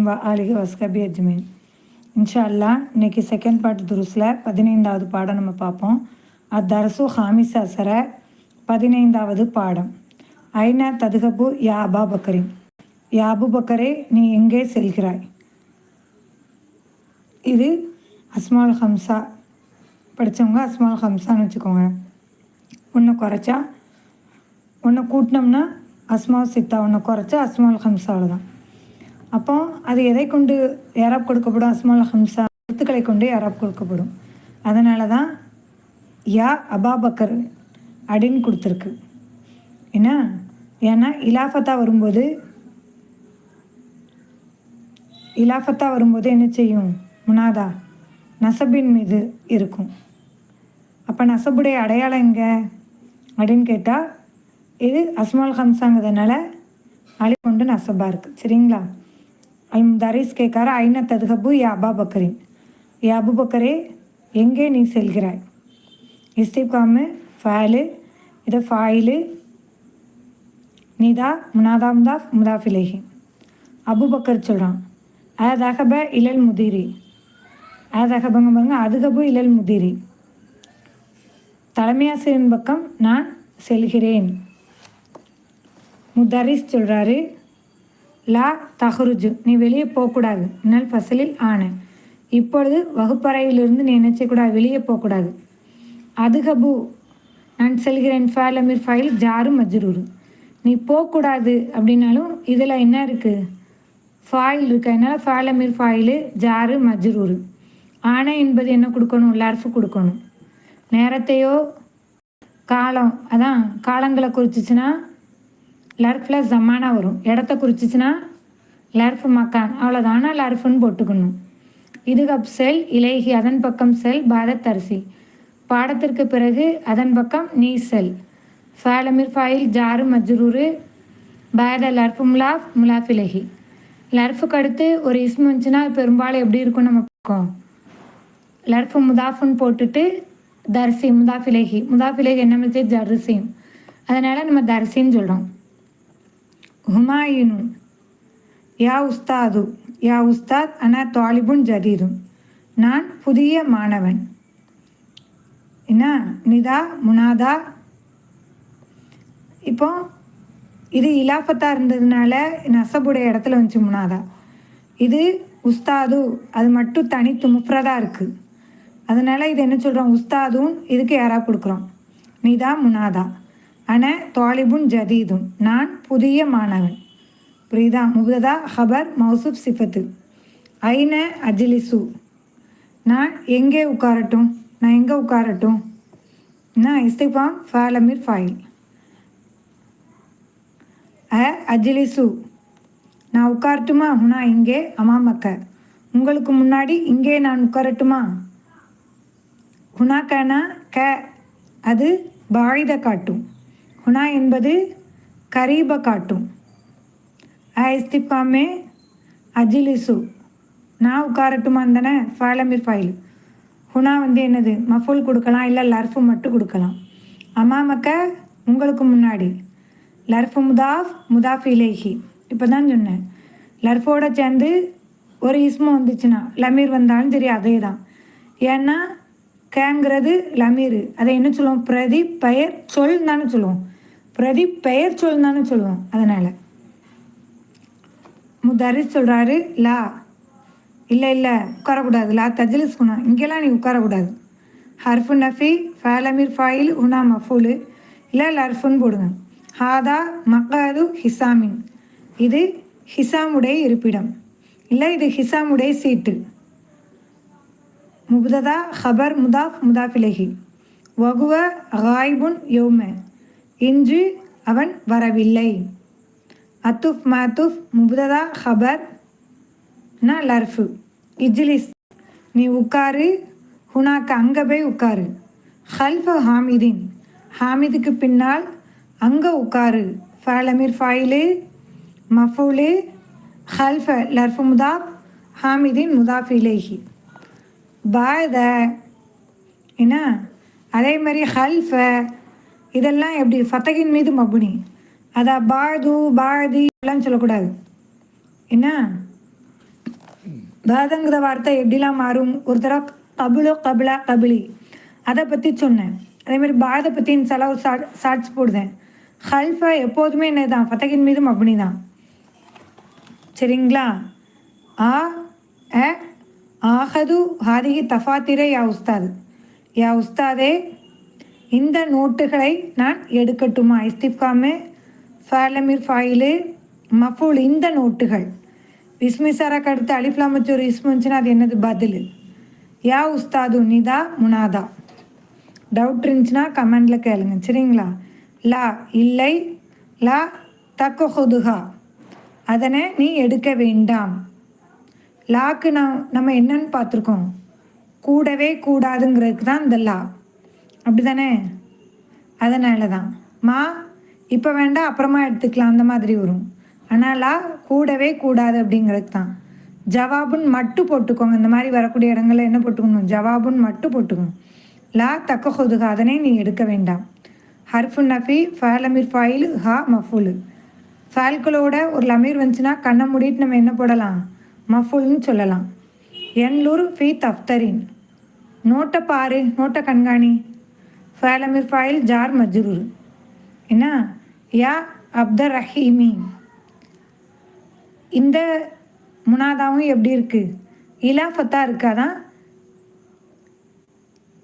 முஹம்மதின் வா ஆலிஹி வஸ்கபி அஜ்மீன். இன்ஷா அல்லா இன்னைக்கு செகண்ட் பார்ட் துருஸில் பதினைந்தாவது பாடம் நம்ம பார்ப்போம். அத்தரசு ஹாமிஸ் அசர பதினைந்தாவது பாடம். ஐநா ததுகபு யா அபா பக்கரின். யா அபு பக்கரே நீ எங்கே செல்கிறாய்? இது அஸ்மால் ஹம்சா. படித்தவங்க அஸ்மால் ஹம்சான்னு வச்சுக்கோங்க. ஒன்று குறைச்சா ஒன்று கூட்டினோம்னா அஸ்மா சித்தா ஒன்று குறைச்சா அஸ்மால் ஹம்சாவில் தான் அப்போ அது எதை கொண்டு யாராப் கொடுக்கப்படும்? அஸ்மால் ஹம்சா எழுத்துக்களை கொண்டு யாராப் கொடுக்கப்படும்? அதனால தான் யா அபாபக்கர் அப்படின்னு கொடுத்துருக்கு. என்ன? ஏன்னா இலாஃபத்தா வரும்போது இலாஃபத்தா வரும்போது என்ன செய்யும்? முனாதா நசபின் மீது இருக்கும். அப்போ நசபுடைய அடையாளம் எங்கே? அப்படின்னு கேட்டால் இது அஸ்மால் ஹம்சாங்கிறதுனால அழி கொண்டு நசபாக இருக்குது சரிங்களா? அல் முதாரிஸ் கேட்கார ஐநா ததுகபு யா அபா பக்கரின் ஏ அபு பக்கரே எங்கே நீ செல்கிறாய்? இஸ்திகாமு ஃபேலு இது ஃபாயிலு நீதா முனாதா முதாஃப் முதாஃபிலேஹி. அபு பக்கர் சொல்கிறான் அ தகப இழல் முதிரி. அ தகபங்க பாருங்க அதுகபு இழல் முதிரி. தலைமையாசிரியரின் பக்கம் நான் செல்கிறேன். முதரிஸ் சொல்கிறாரு லா தஹருஜு நீ வெளியே போகக்கூடாது. நல் ஃபசலில் ஆன. இப்பொழுது வகுப்பறையிலிருந்து நீ என்ன வெளியே போகக்கூடாது. அதுகபு நான் செல்கிறேன் ஃபைல் அமீர் ஃபைல் ஜாரு மஜ்ரூரு. நீ போகக்கூடாது அப்படின்னாலும் இதில் என்ன இருக்குது ஃபாயில் இருக்கு. அதனால் ஃபைல் அமீர் ஃபாயிலு ஜாரு மஜ்ரூரு. ஆனை என்பது என்ன கொடுக்கணும்? லர்ஃபு கொடுக்கணும். நேரத்தையோ காலம். அதான் காலங்களை குறிச்சிச்சுன்னா லர்ஃபில் ஜமானா வரும். இடத்த குறிச்சிச்சுன்னா லர்ஃப் மக்கான். அவ்வளோதான் ஆனால் போட்டுக்கணும். இது கப் செல் இலேஹி அதன் பக்கம் செல் பாரத் அரிசி பாடத்திற்கு பிறகு அதன் பக்கம் நீ செல். ஃபேலமிர் ஃபாயில் ஜாரு மஜ்ரூரு பாத லர்ஃபு முலாஃப் முலாஃப் இலேஹி லர்ஃபுக்கு அடுத்து ஒரு இஸ்மு வந்துச்சுன்னா பெரும்பாலும் எப்படி இருக்கும் நம்ம பக்கம் லர்ஃபு முதாஃபுன்னு போட்டுட்டு தர்சி முதாஃபிலேஹி முதாஃபிலேஹி என்ன வச்சு ஜர்சியும் அதனால் நம்ம தர்சின்னு சொல்கிறோம் ஹுமாயினு. யா உஸ்தாது யா உஸ்தாத் அனா தாலிபுன் ஜதீதும் நான் புதிய மாணவன். என்ன நிதா முனாதா. இப்போ இது இலாஃபத்தாக இருந்ததுனால நசபுடைய இடத்துல வந்துச்சு முனாதா. இது உஸ்தாது அது மட்டும் தனித்து முஃப்ரதாக இருக்குது அதனால் இது என்ன சொல்கிறோம் உஸ்தாதும் இதுக்கு யாராக கொடுக்குறோம். நிதா முனாதா. அன தாலிபுன் ஜதீதும் நான் புதிய மாணவன். புரியுதா? முபதா ஹபர் மௌசுப் சிஃபத்து. ஐன அஜிலிசு. நான் எங்கே உட்காரட்டும் நான் எங்கே உட்காரட்டும் நான் இஸ்திஃபாம் ஃபாலமிர் ஃபாயில். அ அஜிலிசு. நான் உட்காரட்டுமா ஹுனா இங்கே அமாமக்க உங்களுக்கு முன்னாடி இங்கே நான் உட்காரட்டுமா ஹுனாக்கனா க. அது பாயுத காட்டும். ஹுனா என்பது கரீப காட்டும். இஸ்திஃபாமே அஜிலிசு. நான் உட்காரட்டுமா தானே ஃபாலமிர் ஃபைல். ஹுனா வந்து என்னது? மஃபுல் கொடுக்கலாம் இல்லை லர்ஃபு மட்டும் கொடுக்கலாம். அம்மாமக்க உங்களுக்கு முன்னாடி. லர்ஃபு முதாஃப் முதாஃப் இலேஹி. இப்போ தான் சொன்னேன். லர்ஃபோட சேர்ந்து ஒரு இஸ்மு வந்துச்சுன்னா லமீர் வந்தாலும் சரி அதே தான் ஏன்னா கேங்கிறது லமீர். அதை என்ன சொல்லுவோம்? பிரதி பெயர் சொல் தானே சொல்லுவோம். பிரதி பெயர் சொல் தானே சொல்லுவோம் அதனால். முதரிஸ் சொல்கிறாரு லா. இல்லை இல்லை உட்காரக்கூடாது. லா தஜ்லிஸ் குணா. இங்கெல்லாம் நீ உட்காரக்கூடாது. ஹர்ஃபு நஃபி ஃபேலமீர் ஃபாயில் உனா மஃபூலு. இல்லை லர்ஃபுன்னு போடுங்க. ஹாதா மக்காது ஹிசாமின். இது ஹிசாமுடைய இருப்பிடம். இல்லை இது ஹிசாமுடைய சீட்டு. முபததா ஹபர் முதாஃப் முதாஃபிலஹி வகுவ ஹாய்புன் யோம. இன்று அவன் வரவில்லை. அத்துஃப் மாத்துஃப் முபததா ஹபர் ந லர்ஃபு. இஜ்லிஸ். நீ உட்காரு. ஹுனாக்கு அங்கே போய் உட்காரு. ஹல்ஃபு ஹாமிதின். ஹாமிதுக்கு பின்னால் அங்கே உட்காரு. ஃபேலமீர் ஃபாயிலு. மஃபூலு. ஹல்ஃப லர்ஃபு முதாப் ஹாமிதின் முதாஃப் இலேஹி. த என்ன? அதே மாதிரி ஹல்ஃப இதெல்லாம் எப்படி? ஃபத்தகின் மீது மபுனி. அதான் பாது பாதி எல்லாம் சொல்லக்கூடாது. என்ன? பாதங்கிற வார்த்தை எப்படிலாம் மாறும்? ஒரு தடவை கபுலோ கபிலா கபிலி. அதை பற்றி சொன்னேன். அதேமாதிரி பாதை பற்றி சில ஒரு ஷார்ட்ஸ் போடுதேன். ஹல்ஃபா எப்போதுமே என்ன தான் ஃபத்தகின் மீது மபுனி தான். சரிங்களா? ஆ ஆஹது ஹாதிகி தஃபாத்திரே யா உஸ்தாது. யா உஸ்தாதே இந்த நோட்டுகளை நான் எடுக்கட்டுமா? இஸ்திஃப்காமு ஃபேலமிர் ஃபாயிலு மஃபூல் இந்த நோட்டுகள். விஸ்மிசாராக்கு அடுத்து அலிஃப்லாம் வச்சு ஒரு இஸ்மு இருந்துச்சுன்னா அது என்னது? பதில். யா உஸ்தாது நிதா முனாதா. டவுட் இருந்துச்சுன்னா கமெண்டில் கேளுங்க. சரிங்களா? லா இல்லை. லா தக்கஹுதுஹா அதனை நீ எடுக்க வேண்டாம். லாக்கு நான் நம்ம என்னன்னு பார்த்துருக்கோம். கூடவே கூடாதுங்கிறதுக்கு தான் இந்த லா. அப்படி தானே அதனால தான் மா இப்போ வேண்டாம் அப்புறமா எடுத்துக்கலாம் அந்த மாதிரி வரும். ஆனால் லா கூடவே கூடாது அப்படிங்கிறது தான் ஜவாபுன்னு மட்டும் போட்டுக்கோங்க. இந்த மாதிரி வரக்கூடிய இடங்களில் என்ன போட்டுக்கணும்? ஜவாபுன்னு மட்டும் போட்டுக்கணும். லா தக்க ஹொதுக அதனை நீ எடுக்க வேண்டாம். ஹர்ஃபு நஃபி அமீர் ஃபாயில் ஹா மஃபூலு. ஃபால்களோட ஒரு லமீர் வந்துச்சுன்னா கண்ணை மூடிட்டு நம்ம என்ன போடலாம்? மஃபுல்னு சொல்லலாம். என்லூர் ஃபி தஃப்தரின். நோட்டை பாரு நோட்டை கண்காணி. ஃபேலமிர் ஃபாயில் ஜார் மஜ்ரூர் என்ன யா அப்தர் ரஹீமி இந்த முனாதாவும் எப்படி இருக்குது இலாஃபத்தாக இருக்காதான்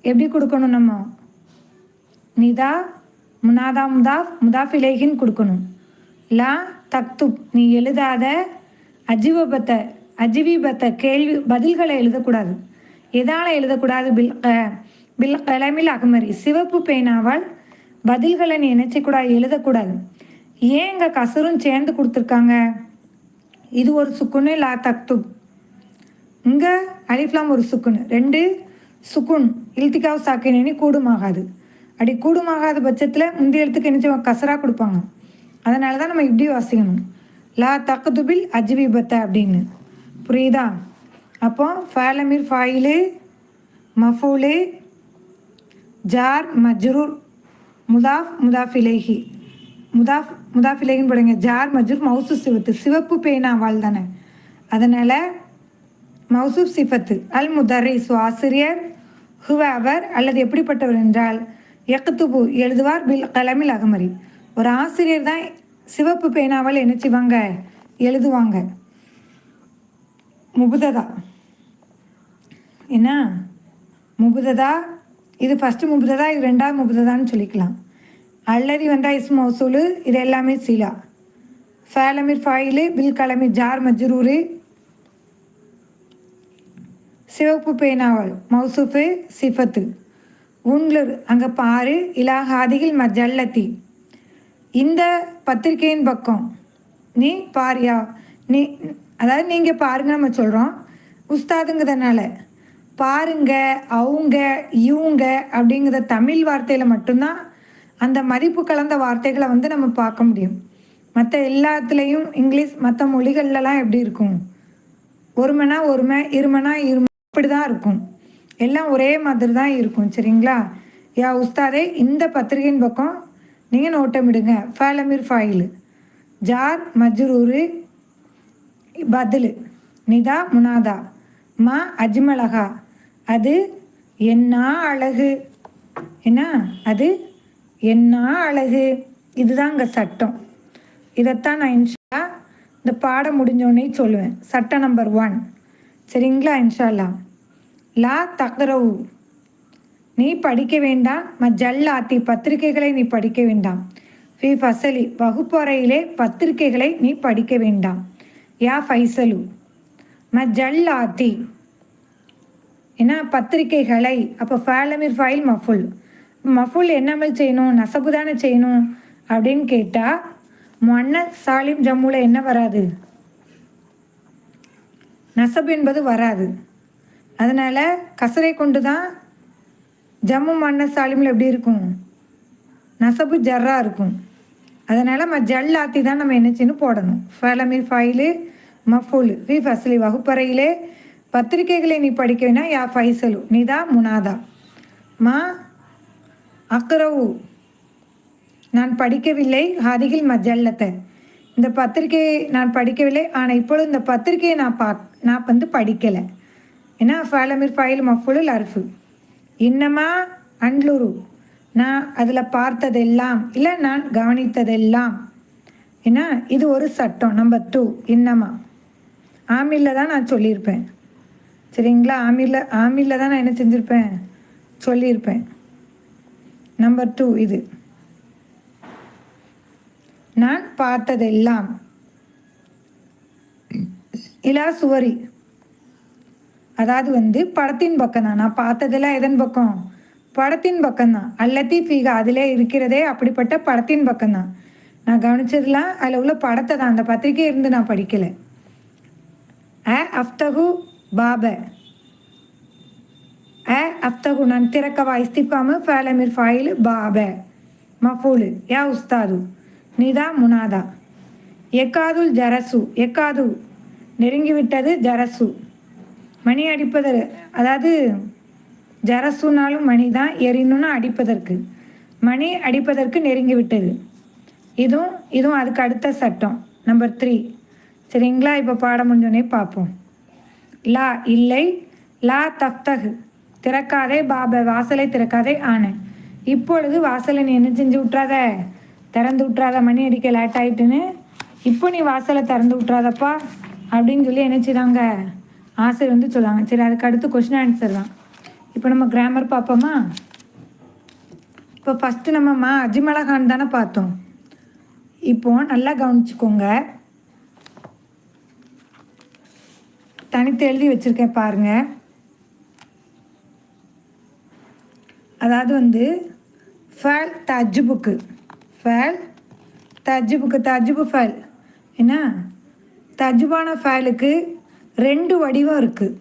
எப்படி கொடுக்கணும் நம்ம? நிதா முனாதா முதாஃப் முதாஃப் இலேகின்னு கொடுக்கணும். லா தக்துப் நீ எழுதாத அஜீவபத்தை அஜீவிபத்த கேள்வி பதில்களை எழுதக்கூடாது. எதால் எழுதக்கூடாது பில் பில் கலமில் அகமரி சிவப்பு பேனாவால் பதில்களை நீ நினைச்சக்கூடாது எழுதக்கூடாது. ஏன் இங்கே கசரும் சேர்ந்து கொடுத்துருக்காங்க? இது ஒரு சுக்குன்னு லா தக்துப் இங்கே அலிஃப்லாம் ஒரு சுக்குன்னு. ரெண்டு சுக்குன். இல்திகாவ் சாக்கினி கூடுமாகாது. அப்படி கூடுமாகாத பட்சத்தில் முந்தைய எழுத்துக்கு என்ன கசராக கொடுப்பாங்க. அதனால தான் நம்ம இப்படி வாசிக்கணும். லா தக்குதுபில் அஜ்விபத்த அப்படின்னு. புரியுதா? அப்போ ஃபேலமீர் ஃபாயிலு மஃபூலு ஜார் மஜ்ரூர் முதாஃப் முதாஃபிலேஹி. முதாஃப் முதாஃபிலேகின்னு போடுங்க. ஜார் மஜ்ரூர் மவுசு சிவத்து. சிவப்பு பேனாவால் தானே. அதனால் மௌசூப் சிஃபத்து. அல் முதரிசு ஆசிரியர் ஹுவ அவர் அல்லது எப்படிப்பட்டவர் என்றால் எக்கத்துபு எழுதுவார் பில் கலமில் அகமரி. ஒரு ஆசிரியர் தான் சிவப்பு பேனாவால் என்ன செய்வாங்க? எழுதுவாங்க. முபுததா. என்ன? முபுததா இது ஃபஸ்ட்டு முபுததா இது ரெண்டாவது முபுததான்னு சொல்லிக்கலாம். அல்லரி வந்தால் இஸ் மௌசூலு இது எல்லாமே சீலா. ஃபேலமிர் ஃபாயிலு பில் கலமி ஜார் மஜ்ரூரு. சிவப்பு பேனாவல் மௌசூஃபு சிஃபத்து. உன்லுர் அங்கே பாரு இலா ஹாதிகில் மஜல்லத்தி. இந்த பத்திரிகையின் பக்கம் நீ பாரியா நீ அதாவது நீங்கள் பாருங்க நம்ம சொல்கிறோம் உஸ்தாதுங்கிறதுனால. பாருங்க அவங்க இவங்க அப்படிங்கிற தமிழ் வார்த்தையில் மட்டும்தான் அந்த மதிப்பு கலந்த வார்த்தைகளை வந்து நம்ம பார்க்க முடியும். மற்ற எல்லாத்துலேயும் இங்கிலீஷ் மற்ற மொழிகள்லலாம் எப்படி இருக்கும்? ஒருமனா ஒருமை இருமனா இருமை இப்படி தான் இருக்கும். எல்லாம் ஒரே மாதிரி தான் இருக்கும் சரிங்களா? யா உஸ்தாதே இந்த பத்திரிகையின் பக்கம் நீங்கள் நோட்டமிடுங்க ஃபேலமிர் ஃபாயிலு. ஜார் மஜ்ரூரு பதில். நிதா முனாதா. மா அஜ்மலகா அது என்ன அழகு? என்ன? அது என்ன அழகு? இதுதாங்க சட்டம். இதைத்தான் நான் இன்ஷா இந்த பாடம் முடிஞ்சோடனே சொல்லுவேன். சட்டம் நம்பர் ஒன் சரிங்களா இன்ஷால்லா? லா தக்ரவு. நீ படிக்க வேண்டாம். மஜல்லாத்தி பத்திரிகைகளை நீ படிக்க வேண்டாம். ஃபி ஃபசலி. வகுப்பறையிலே பத்திரிகைகளை நீ படிக்க வேண்டாம். யா ஃபைசலு. மஜல்லாத்தி ஏன்னா பத்திரிகைகளை அப்போ ஃபேலமிர் ஃபைல் மஃபுல் மஃபுல் என்னமல் செய்யணும்? நசபு தானே செய்யணும்? அப்படின்னு கேட்டால் மொன்ன சாலிம் ஜம்முல என்ன வராது? நசப் என்பது வராது. அதனால் கசரை கொண்டு தான் ஜம்மு மன்ன சாலிமில் எப்படி இருக்கும்? நசபு ஜர்ரா இருக்கும். அதனால் ம ஆற்றி தான் நம்ம என்ன செய்யணும்? போடணும். ஃபேலமிர் ஃபைலு மஃபூல் ஃபி ஃபஸ்லி வகுப்பறையிலே பத்திரிகைகளை நீ படிக்கவினா யா ஃபைசலு நீதா முனாதா. மா அக்ரவு நான் படிக்கவில்லை ஹாதிகில் மஜல்லத்தை இந்த பத்திரிகையை நான் படிக்கவில்லை ஆனால் இப்பொழுது இந்த பத்திரிகையை நான் பா நான் வந்து படிக்கலை. ஏன்னா ஃபைலமிர் ஃபைல் மஃபுலுல் அர்ஃபு இன்னமா அன்லுரு. நான் அதில் பார்த்ததெல்லாம் இல்லை நான் கவனித்ததெல்லாம். ஏன்னா இது ஒரு சட்டம் நம்பர் டூ இன்னமா. ஆமில்ல தான் நான் சொல்லியிருப்பேன். சரிங்களா? ஆமியில் ஆமியில் தான் நான் என்ன செஞ்சுருப்பேன்? சொல்லியிருப்பேன். நம்பர் டூ இது. நான் பார்த்ததெல்லாம் இலா சுவரி. அதாவது வந்து படத்தின் பக்கம் தான். நான் பார்த்ததெல்லாம் எதன் பக்கம்? படத்தின் பக்கம்தான் அல்லத்தி ஃபீகா அதிலே இருக்கிறதே அப்படிப்பட்ட படத்தின் பக்கம்தான் நான் கவனிச்சதுலாம் அதில் உள்ள படத்தை தான். அந்த பத்திரிக்கை இருந்து நான் படிக்கலை. அ அஃப்தகு பாப அ அஃப்தகுணன் திறக்கவா இஸ்திஃபாமு ஃபேலமிர் ஃபாயிலு பாப மஃபூலு யா உஸ்தாது நிதா முனாதா எக்காதுல் ஜரசு எக்காது நெருங்கிவிட்டது ஜரசு மணி அடிப்பதற்கு அதாவது ஜரசுனாலும் மணி தான் எரினுன்னு அடிப்பதற்கு மணி அடிப்பதற்கு நெருங்கி விட்டது இதுவும் இதுவும் அதுக்கு அடுத்த சட்டம் நம்பர் த்ரீ சரிங்களா இப்போ பாடம் முடிஞ்சோடனே பார்ப்போம் லா இல்லை லா தப்தகு திறக்காதே பாப வாசலை திறக்காதே ஆன. இப்பொழுது வாசலை நீ என்ன செஞ்சு விட்றாத திறந்து விட்றாத மணி அடிக்க லேட் ஆயிட்டுன்னு. இப்போ நீ வாசலை திறந்து விட்றாதப்பா அப்படின்னு சொல்லி என்ன செய்றாங்க? ஆசிரியர் வந்து சொல்லுவாங்க சரி அதுக்கு அடுத்து கொஷின் ஆன்சர் தான். இப்போ நம்ம கிராமர் பார்ப்போமா? இப்போ ஃபஸ்ட்டு நம்ம மா அஜிமலா கான் தானே பார்த்தோம். இப்போ நல்லா கவனிச்சுக்கோங்க. தனித்து எழுதி வச்சுருக்கேன் பாருங்க. அதாவது வந்து ஃபேல் தஜ்ஜுபுக்கு. ஃபேல் தஜ்ஜுபுக்கு தஜ்ஜுபு ஃபேல். என்ன? தஜ்ஜுபான ஃபேலுக்கு ரெண்டு வடிவம் இருக்குது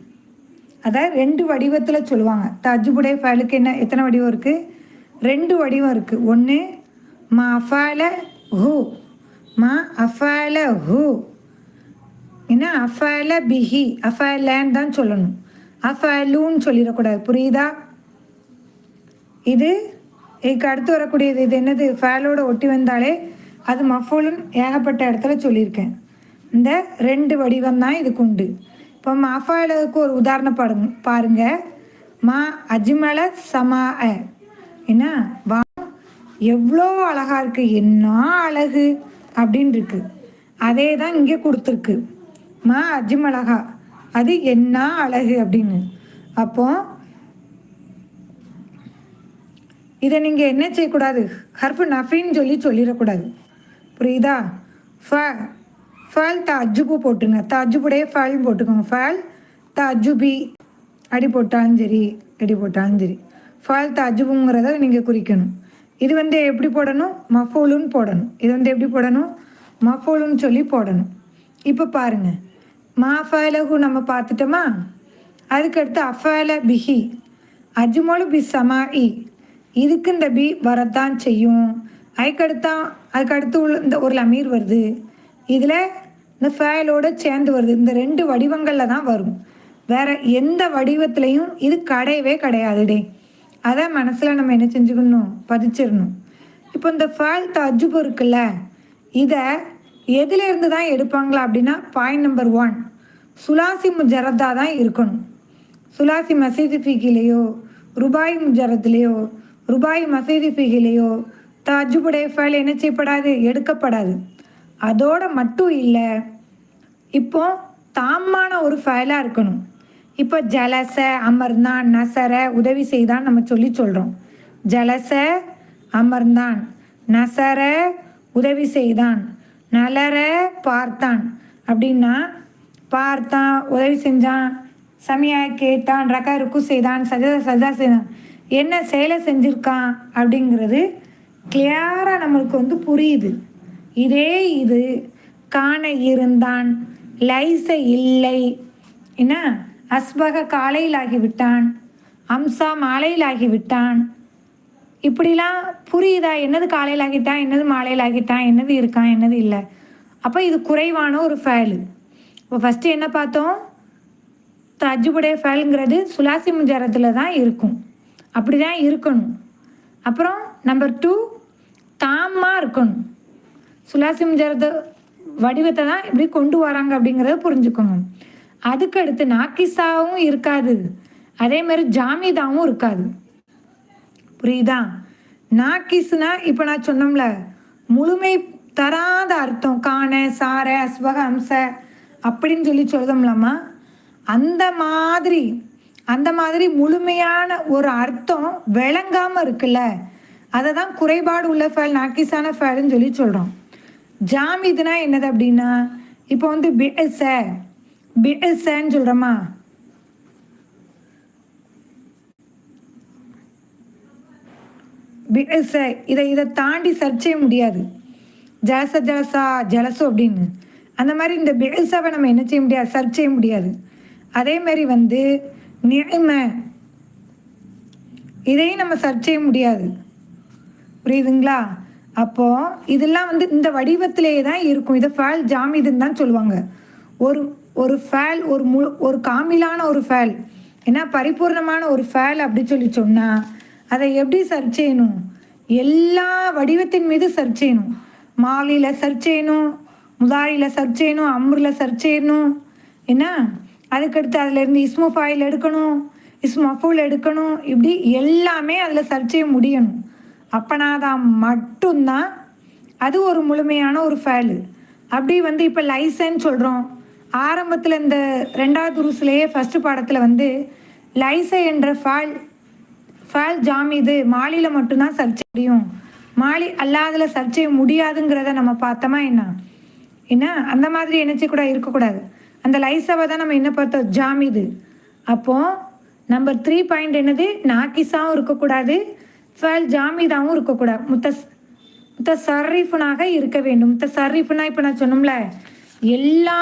அதாவது ரெண்டு வடிவத்தில் சொல்லுவாங்க. தஜ்ஜுபுடைய ஃபேலுக்கு என்ன எத்தனை வடிவம் இருக்குது ரெண்டு வடிவம் இருக்குது ஒன்று மா அஃபால ஹூ. மா அஃபால ஹூ. ஏன்னா அஃபால பிஹி அஃபாலன்னு தான் சொல்லணும். அஃபாலூன்னு சொல்லிடக்கூடாது. புரியுதா? இது இதுக்கு அடுத்து வரக்கூடியது இது என்னது? ஃபேலோட ஒட்டி வந்தாலே அது மஃபூலுன்னு ஏகப்பட்ட இடத்துல சொல்லியிருக்கேன். இந்த ரெண்டு வடிவம் தான் இதுக்கு உண்டு. இப்போ மஃபாலுக்கு ஒரு உதாரணம் பாருங்க பாருங்க. மா அஜ்மல சமா அ. என்ன வா எவ்வளோ அழகாக இருக்குது என்ன அழகு அப்படின்னு இருக்கு அதே தான் இங்கே கொடுத்துருக்கு. மா அஜ்மலகா அது என்ன அழகு அப்படின்னு. அப்போ இதை நீங்கள் என்ன செய்யக்கூடாது? ஹர்ஃபு நஃபின்னு சொல்லி சொல்லிடக்கூடாது. புரியுதா? ஃப ஃபல் தஜுபு போட்டுருங்க தஜுபுடைய ஃபால்னு போட்டுக்கோங்க. ஃபல் தஜுபி அடி போட்டாலும் சரி அடி போட்டாலும் சரி. ஃபால் தஜுபுங்கிறத நீங்கள் குறிக்கணும். இது வந்து எப்படி போடணும்? மஃபோலுன்னு போடணும். இது வந்து எப்படி போடணும்? மஃபோலுன்னு சொல்லி போடணும். இப்போ பாருங்கள் மா ஃபலகு நம்ம பார்த்துட்டோமா? அதுக்கடுத்து அஃபல பிஹி. அஜ்மலு பி சமா இ இதுக்கு இந்த பி வரத்தான் செய்யும். அதுக்கடுத்தான் அதுக்கடுத்து உள்ள இந்த ஒரு லமீர் வருது. இதில் இந்த ஃபேலோட சேர்ந்து வருது. இந்த ரெண்டு வடிவங்களில் தான் வரும். வேற எந்த வடிவத்துலையும் இது கிடையவே கிடையாதுடே அதை மனசில் நம்ம என்ன செஞ்சுக்கணும்? பதிச்சிடணும் இப்போ இந்த ஃபேல் தஜுபு இருக்குல்ல இதை எதுல இருந்து தான் எடுப்பாங்களா அப்படின்னா பாயிண்ட் நம்பர் ஒன் சுலாசி முஜரத்தா தான் இருக்கணும். சுலாசி மசீது ஃபீகிலேயோ ருபாய் முஜரத்துலேயோ ருபாய் மசீது ஃபீகிலேயோ தஜுபுடைய ஃபைல் என்ன செய்யப்படாது? எடுக்கப்படாது. அதோட மட்டும் இல்லை இப்போ தாமான ஒரு ஃபைலாக இருக்கணும். இப்போ ஜலச அமர்ந்தான் நசர உதவி செய்தான் நம்ம சொல்லி சொல்கிறோம் ஜலச அமர்ந்தான் நசர உதவி செய்தான். நலர பார்த்தான். அப்படின்னா பார்த்தான் உதவி செஞ்சான். சமையாக கேட்டான் ரக ருக்கு செய்தான் சஜா சஜா செய்தான். என்ன செயலை செஞ்சுருக்கான்? அப்படிங்கிறது கிளியராக நம்மளுக்கு வந்து புரியுது. இதே இது காண இருந்தான் லைச இல்லை. என்ன? அஸ்பக காலையில் ஆகிவிட்டான் அம்சா மாலையில் ஆகிவிட்டான். இப்படிலாம் புரியுதா? என்னது காலையில் ஆகிட்டான் என்னது மாலையில் ஆகிட்டான் என்னது இருக்கான் என்னது இல்லை? அப்போ இது குறைவான ஒரு ஃபேலு இப்போ ஃபஸ்ட்டு என்ன பார்த்தோம்? தஜ்ஜுபுடைய ஃபேலுங்கிறது சுலாசி முஞ்சாரத்தில் தான் இருக்கும். அப்படி தான் இருக்கணும். அப்புறம் நம்பர் டூ தாமாக இருக்கணும். சுலாசி முஜாரத்தை வடிவத்தை தான் இப்படி கொண்டு வராங்க அப்படிங்கிறத புரிஞ்சுக்கோங்க அதுக்கு அடுத்து நாக்கிசாவும் இருக்காது. அதே மாதிரி ஜாமிதாவும் இருக்காது. புரியுதா? நாக்கிஸ்னா இப்போ நான் சொன்னோம்ல முழுமை தராத அர்த்தம் காண சார அஸ்வக அம்ச அப்படின்னு சொல்லி சொல்லுதோம்லாமா? அந்த மாதிரி அந்த மாதிரி முழுமையான ஒரு அர்த்தம் விளங்காமல் இருக்குல்ல அதை தான் குறைபாடு உள்ள ஃபேல் நாக்கிஸான ஃபேல்னு சொல்லி சொல்கிறோம் ஜாமிதுனா என்னது அப்படின்னா இப்போ வந்து பிஎஸ்ஸ பிஎஸ்ஸன்னு சொல்கிறோமா பிஎஸ்ஸ இதை இதை தாண்டி சர்ச்சைய முடியாது. ஜலச ஜலசா ஜலசு அப்படின்னு. அந்த மாதிரி இந்த பிஎஸ்ஸாவை நம்ம என்ன செய்ய முடியாது? சர்ச் செய்ய முடியாது. அதே மாதிரி வந்து நிலைமை இதையும் நம்ம சர்ச் செய்ய முடியாது. புரியுதுங்களா? அப்போது இதெல்லாம் வந்து இந்த வடிவத்திலேயே தான் இருக்கும். இதை ஃபேல் ஜாமிதுன்னு தான் சொல்லுவாங்க. ஒரு ஒரு ஃபேல் ஒரு மு ஒரு காமிலான ஒரு ஃபேல் ஏன்னா பரிபூர்ணமான ஒரு ஃபேல் அப்படி சொல்லி சொன்னால் அதை எப்படி சர்ச் செய்யணும்? எல்லா வடிவத்தின் மீது சர்ச் செய்யணும். மாலியில் சர்ச் செய்யணும் முதாரியில் சர்ச் செய்யணும் அம்ரில் சர்ச் செய்யணும். என்ன? அதுக்கடுத்து அதுலேருந்து இஸ்மு ஃபாயில் எடுக்கணும் இஸ்மஃபூல் எடுக்கணும். இப்படி எல்லாமே அதில் சர்ச் செய்ய முடியணும். அப்பனாதான் மட்டும்தான் அது ஒரு முழுமையான ஒரு ஃபேலு அப்படி வந்து இப்போ லைசன் சொல்கிறோம் ஆரம்பத்தில் இந்த ரெண்டாவது உருசுலேயே ஃபஸ்ட்டு பாடத்தில் வந்து லைச என்ற ஃபால் ஃபேல் ஜாமிது மாலியில் மட்டும்தான் சர்ச் முடியும். மாலி அல்லாதில் சர்ச் செய்ய முடியாதுங்கிறத நம்ம பார்த்தோமா என்ன? என்ன? அந்த மாதிரி என்னச்சு கூட இருக்கக்கூடாது. அந்த லைஸாவை தான் நம்ம என்ன பார்த்தோம் ஜாமிது அப்போது நம்பர் த்ரீ பாயிண்ட் என்னது? நாக்கிஸாகவும் இருக்கக்கூடாது. ஃபேல் ஜாமிதாவும் இருக்கக்கூடாது. முத்த முத்த சர்ரீஃபுனாக இருக்க வேண்டும். முத்த சர்ரீஃபுனா இப்போ நான் சொன்னோம்ல எல்லா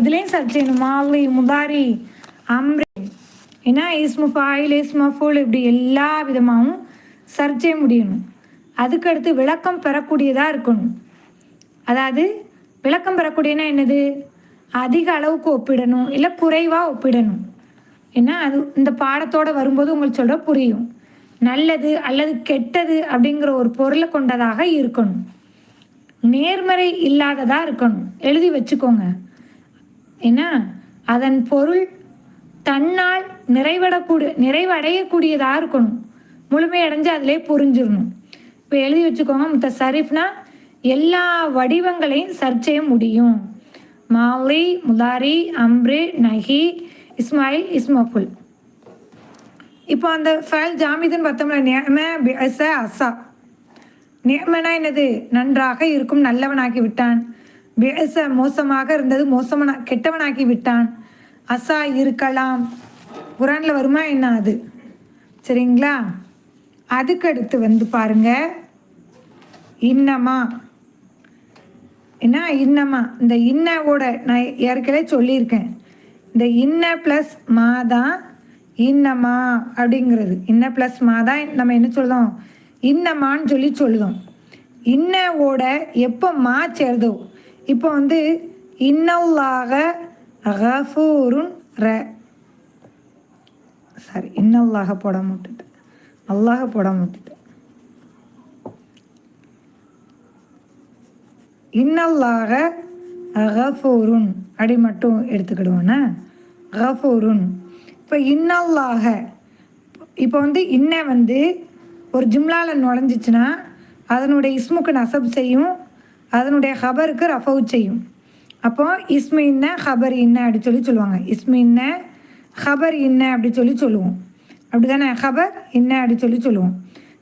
இதுலேயும் சர்ச் செய்யணும். மாவி முதாரி அம்ரி ஏன்னா இஸ்மு ஃபாயில் இஸ்மு ஃபூல் இப்படி எல்லா விதமாகவும் சர்ச் முடியணும். அதுக்கடுத்து விளக்கம் பெறக்கூடியதாக இருக்கணும். அதாவது விளக்கம் பெறக்கூடியனா என்னது? அதிக அளவுக்கு ஒப்பிடணும் இல்லை குறைவாக ஒப்பிடணும். ஏன்னா அது இந்த பாடத்தோடு வரும்போது உங்களுக்கு சொல்கிற புரியும். நல்லது அல்லது கெட்டது அப்படிங்கிற ஒரு பொருளை கொண்டதாக இருக்கணும். நேர்மறை இல்லாததாக இருக்கணும். எழுதி வச்சுக்கோங்க. ஏன்னா அதன் பொருள் தன்னால் நிறைவடக்கூடிய நிறைவடையக்கூடியதாக இருக்கணும். முழுமையடைஞ்சு அதிலே புரிஞ்சிடணும் இப்போ எழுதி வச்சுக்கோங்க முத்த சரிஃப்னா எல்லா வடிவங்களையும் சர்ச்சைய செய்ய முடியும். மாலி முதாரி அம்ரு நஹி இஸ்மாயில் இஸ்மஃபுல் இப்போ அந்த ஃபைல் ஜாமிதுன்னு பார்த்தோம்ல நியம பிஅச அசா. நியமனா என்னது? நன்றாக இருக்கும் நல்லவனாக்கி விட்டான். பேச மோசமாக இருந்தது மோசமனா கெட்டவனாக்கி விட்டான். அசா இருக்கலாம். குரானில் வருமா என்ன அது? சரிங்களா? அதுக்கடுத்து வந்து பாருங்க. இன்னமா. என்ன? இன்னமா. இந்த இன்னவோட நான் ஏற்கனவே சொல்லியிருக்கேன். இந்த இன்ன ப்ளஸ் மா தான் இன்னமா அப்படிங்கிறது. இன்ன ப்ளஸ் மா தான் நம்ம என்ன சொல்லுதோம் இன்னமான்னு சொல்லி சொல்லுதோம். இன்னவோட எப்போ மா சேருதோ இப்போ வந்து இன்னவுலாக ரஃபூருன் ர. சாரி இன்னல்லாக போட முட்டுட்டு அல்லாஹ போட முட்டுட்டு இன்னல்லாக ஹஃபூருன் அப்படி மட்டும் எடுத்துக்கிடுவோண்ணா ஹஃபூருன் இப்போ இன்னல்லாக இப்போ வந்து இன்ன வந்து ஒரு ஜிம்லாவில் நுழைஞ்சிச்சுன்னா அதனுடைய இஸ்முக்கு நசப் செய்யும் அதனுடைய ஹபருக்கு ரஃபவு செய்யும். அப்போ இஸ்மு இன்ன ஹபர் இன்ன அப்படி சொல்லி சொல்லுவாங்க. இஸ்மு இன்ன ஹபர் என்ன அப்படி சொல்லி சொல்லுவோம் அப்படி தானே ஹபர் என்ன அப்படி சொல்லி சொல்லுவோம்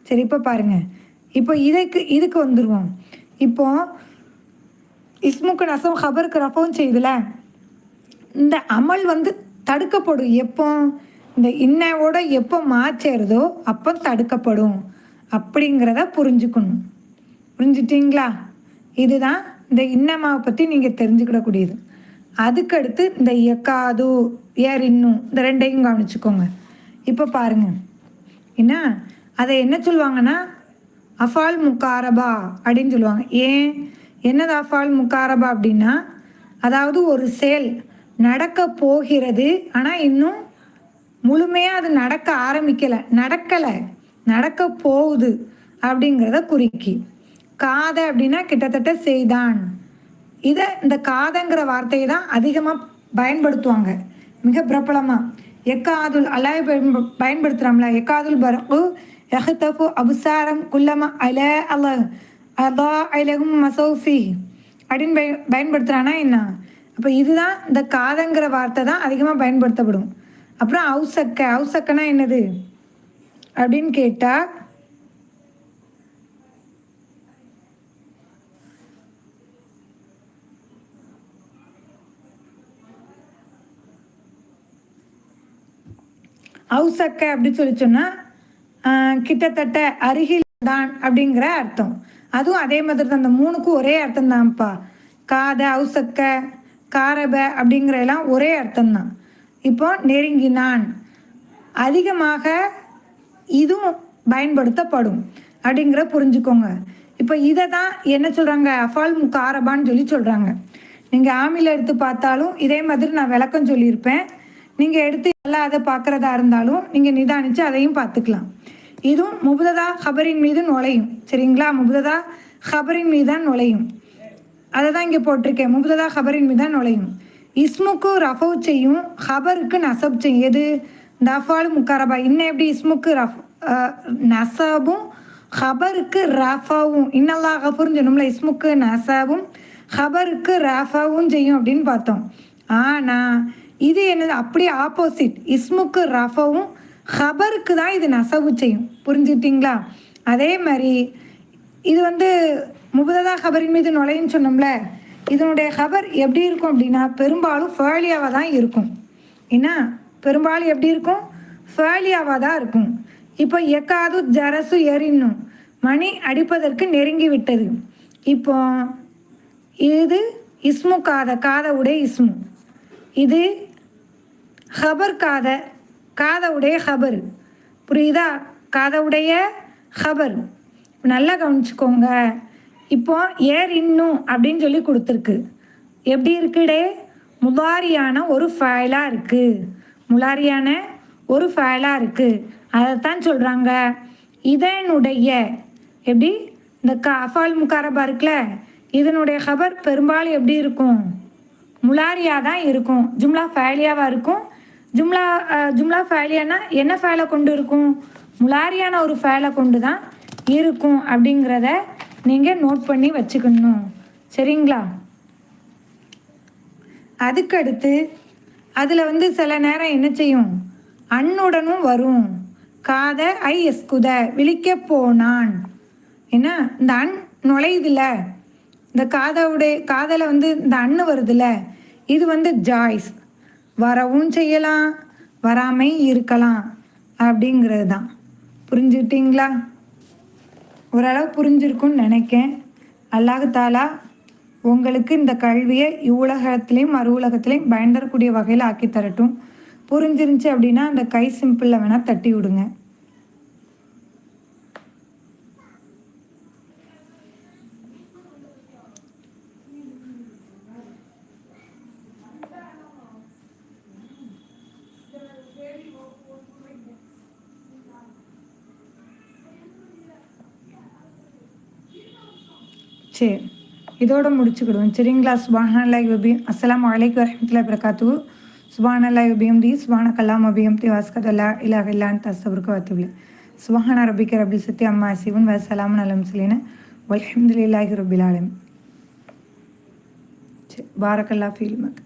சரி இப்போ பாருங்கள் இப்போ இதுக்கு இதுக்கு வந்துடுவோம் இப்போ இஸ்முக்கு நசம் ஹபருக்கு ரஃபவும் செய்யுதுல இந்த அமல் வந்து தடுக்கப்படும் எப்போ இந்த இன்னோட எப்போ மாச்சேருதோ அப்போ தடுக்கப்படும் அப்படிங்கிறத புரிஞ்சுக்கணும் புரிஞ்சுட்டிங்களா இதுதான் இந்த இன்னமாவை பற்றி நீங்கள் தெரிஞ்சுக்கிடக்கூடியது அதுக்கடுத்து இந்த எக்காது ஏர் இன்னும் இந்த ரெண்டையும் கவனிச்சுக்கோங்க. இப்போ பாருங்க. என்ன? அதை என்ன சொல்லுவாங்கன்னா அஃபால் முக்காரபா அப்படின்னு சொல்லுவாங்க. ஏன்? என்னது அஃபால் முக்காரபா அப்படின்னா அதாவது ஒரு செயல் நடக்க போகிறது ஆனால் இன்னும் முழுமையாக அது நடக்க ஆரம்பிக்கலை நடக்கலை நடக்க போகுது அப்படிங்கிறத குறிக்கி. காதை அப்படின்னா கிட்டத்தட்ட செய்தான். இதை இந்த காதங்கிற வார்த்தையை தான் அதிகமாக பயன்படுத்துவாங்க. மிக பிரபலமாக எக்காதுல் அலாய் பயன்படுத்துகிறோம்ல எக்காதுல் பரகு எஹ்தஃபு அபுசாரம் குல்லமா அல அல அதா அலகும் மசௌஃபி. அப்படின்னு பய பயன்படுத்துகிறானா என்ன? அப்போ இதுதான் இந்த காதங்கிற வார்த்தை தான் அதிகமாக பயன்படுத்தப்படும். அப்புறம் அவுசக்க அவுசக்கனா என்னது? அப்படின்னு கேட்டால் அவுசக்க அப்படின்னு சொல்லி சொன்னால் கிட்டத்தட்ட அருகில் தான் அப்படிங்கிற அர்த்தம். அதுவும் அதே மாதிரி தான் அந்த மூணுக்கும் ஒரே அர்த்தம் தான்ப்பா. காத அவுசக்க காரப அப்படிங்கிற எல்லாம் ஒரே அர்த்தம் தான். இப்போ நெருங்கினான். அதிகமாக இதுவும் பயன்படுத்தப்படும் அப்படிங்கிற புரிஞ்சுக்கோங்க. இப்போ இதை தான் என்ன சொல்கிறாங்க அஃபால் முக்காரபான்னு சொல்லி சொல்கிறாங்க நீங்கள் ஆமியில் எடுத்து பார்த்தாலும் இதே மாதிரி நான் விளக்கம் சொல்லியிருப்பேன். நீங்கள் எடுத்து எல்லாம் அதை பார்க்குறதா இருந்தாலும் நீங்கள் நிதானித்து அதையும் பார்த்துக்கலாம். இதுவும் முபுததா ஹபரின் மீது நுழையும். சரிங்களா? முபுததா ஹபரின் மீது தான் நுழையும். அதை தான் இங்கே போட்டிருக்கேன். முபுததா ஹபரின் மீது தான் நுழையும். இஸ்முக்கு ரஃபவு செய்யும் ஹபருக்கு நசப் செய்யும். எது? தஃபாலு முக்காரபா இன்னும் எப்படி இஸ்முக்கு ரஃப் நசபும் ஹபருக்கு ரஃபாவும். இன்னல்லா ஹஃபுர்னு சொன்னோம்ல இஸ்முக்கு நசபும் ஹபருக்கு ரஃபாவும் செய்யும் அப்படின்னு பார்த்தோம். ஆனால் இது என்னது? அப்படியே ஆப்போசிட் இஸ்முக்கு ரஃபவும் ஹபருக்கு தான் இது நசவு செய்யும். புரிஞ்சுக்கிட்டீங்களா? அதே மாதிரி இது வந்து முபததா ஹபரின் மீது நுழைன்னு சொன்னோம்ல இதனுடைய ஹபர் எப்படி இருக்கும் அப்படின்னா பெரும்பாலும் ஃபேலியாவாக தான் இருக்கும். என்ன பெரும்பாலும் எப்படி இருக்கும்? ஃபேலியாவாக தான் இருக்கும். இப்போ எக்காது ஜரசு எரின்னும் மணி அடிப்பதற்கு நெருங்கி விட்டது. இப்போ இது இஸ்மு காத காத உடைய இஸ்மு. இது ஹபர் காத காதவுடைய ஹபர் புரியுதா? காதவுடைய ஹபர் நல்லா கவனிச்சுக்கோங்க. இப்போ ஏர் இன்னும் அப்படின்னு சொல்லி கொடுத்துருக்கு. எப்படி இருக்குடே? முலாரியான ஒரு ஃபைலாக இருக்குது முலாரியான ஒரு ஃபைலாக இருக்குது அதைத்தான் சொல்கிறாங்க இதனுடைய எப்படி? இந்த க அஃபால் முக்காரபா இருக்குல்ல? இதனுடைய ஹபர் பெரும்பாலும் எப்படி இருக்கும்? முலாரியாக தான் இருக்கும். ஜும்லா ஃபேலியாவாக இருக்கும். ஜும்லா ஜும்லா ஃபேலியானா என்ன ஃபேலை கொண்டு இருக்கும்? முலாரியான ஒரு ஃபேலை கொண்டு தான் இருக்கும் அப்படிங்கிறத நீங்கள் நோட் பண்ணி வச்சுக்கணும். சரிங்களா? அதுக்கடுத்து அதில் வந்து சில நேரம் என்ன செய்யும்? அண்ணுடனும் வரும். காத ஐ எஸ்குத விழிக்க போனான். என்ன? இந்த அண் நுழையுதுல. இந்த காதவுடைய காதலை வந்து இந்த அண்ணு வருதுல்ல இது வந்து ஜாய்ஸ். வரவும் செய்யலாம் வராமல் இருக்கலாம் அப்படிங்கிறது தான். புரிஞ்சுக்கிட்டீங்களா? ஓரளவு புரிஞ்சிருக்கும்னு நினைக்கேன். அல்லாஹாலா உங்களுக்கு இந்த கல்வியை இவ்வுலகத்துலேயும் மறு உலகத்துலேயும் பயன்படக்கூடிய வகையில் ஆக்கி தரட்டும் புரிஞ்சிருந்துச்சு அப்படின்னா அந்த கை சிம்பிளில் வேணால் தட்டி விடுங்க சரி இதோட முடிச்சுக்கிடுவோம். சரிங்களா? சுபானல்லா யுபியம் அஸ்லாம் வலைக்கு வரமத்துல பிரகாத்து சுபானல்லா யுபியம் தி சுபான கலாம் அபியம் தி வாஸ்கதல்லா இல்லா இல்லான் தஸ்தவருக்கு வத்துவில்லை சுபான ரபிக்க ரபி சத்தி அம்மா சிவன் வசலாம் நலம் சொல்லின வல்ஹம்துலில்லாஹி ரபில் ஆலம். பாரக்கல்லா ஃபீல். மக்